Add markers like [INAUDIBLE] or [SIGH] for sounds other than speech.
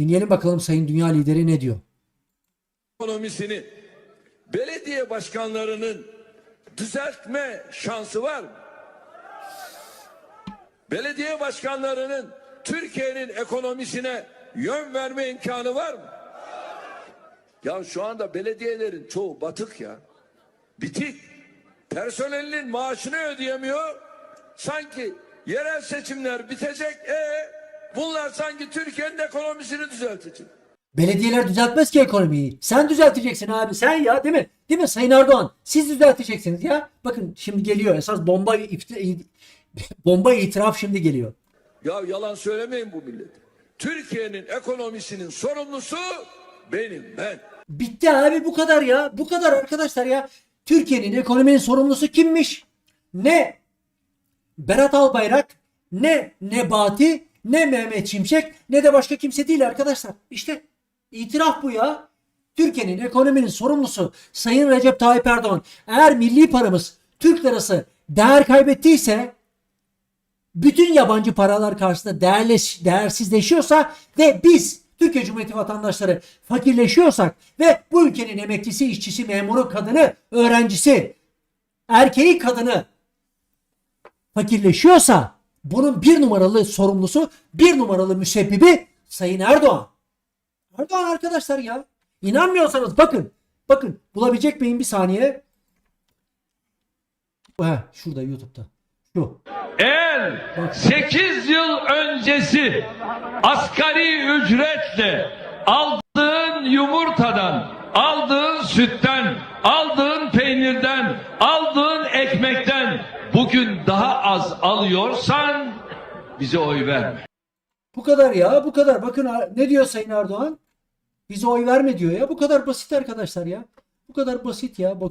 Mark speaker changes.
Speaker 1: Dinleyelim bakalım Sayın Dünya Lideri ne diyor?
Speaker 2: ekonomisini belediye başkanlarının düzeltme şansı var mı? Belediye başkanlarının Türkiye'nin ekonomisine yön verme imkanı var mı? Ya şu anda belediyelerin çoğu batık ya. Bitik. Personelinin maaşını ödeyemiyor. Sanki yerel seçimler bitecek. E bunlar sanki Türkiye'nin ekonomisini düzeltecek.
Speaker 1: Belediyeler düzeltmez ki ekonomiyi. Sen düzelteceksin abi. Sen ya değil mi? Değil mi Sayın Erdoğan? Siz düzelteceksiniz ya. Bakın şimdi geliyor. Esas bomba ifti- [LAUGHS] bomba itiraf şimdi geliyor.
Speaker 2: Ya yalan söylemeyin bu millet. Türkiye'nin ekonomisinin sorumlusu benim ben.
Speaker 1: Bitti abi bu kadar ya. Bu kadar arkadaşlar ya. Türkiye'nin ekonominin sorumlusu kimmiş? Ne Berat Albayrak, ne Nebati, ne Mehmet Şimşek, ne de başka kimse değil arkadaşlar. İşte itiraf bu ya. Türkiye'nin ekonominin sorumlusu Sayın Recep Tayyip Erdoğan. Eğer milli paramız Türk lirası değer kaybettiyse bütün yabancı paralar karşısında değerli, değersizleşiyorsa ve biz Türkiye Cumhuriyeti vatandaşları fakirleşiyorsak ve bu ülkenin emeklisi, işçisi, memuru, kadını, öğrencisi, erkeği, kadını fakirleşiyorsa bunun bir numaralı sorumlusu, bir numaralı müsebbibi Sayın Erdoğan. Erdoğan arkadaşlar ya. İnanmıyorsanız bakın. Bakın bulabilecek miyim bir saniye? Ha, şurada YouTube'da. Şu.
Speaker 3: Eğer 8 yıl öncesi asgari ücretle aldığın yumurtadan, aldığın sütten, aldığın peynirden, aldığın ekmekten bugün daha az alıyorsan bize oy verme.
Speaker 1: Bu kadar ya bu kadar. Bakın ne diyor Sayın Erdoğan? Bize oy verme diyor ya. Bu kadar basit arkadaşlar ya. Bu kadar basit ya. Bak-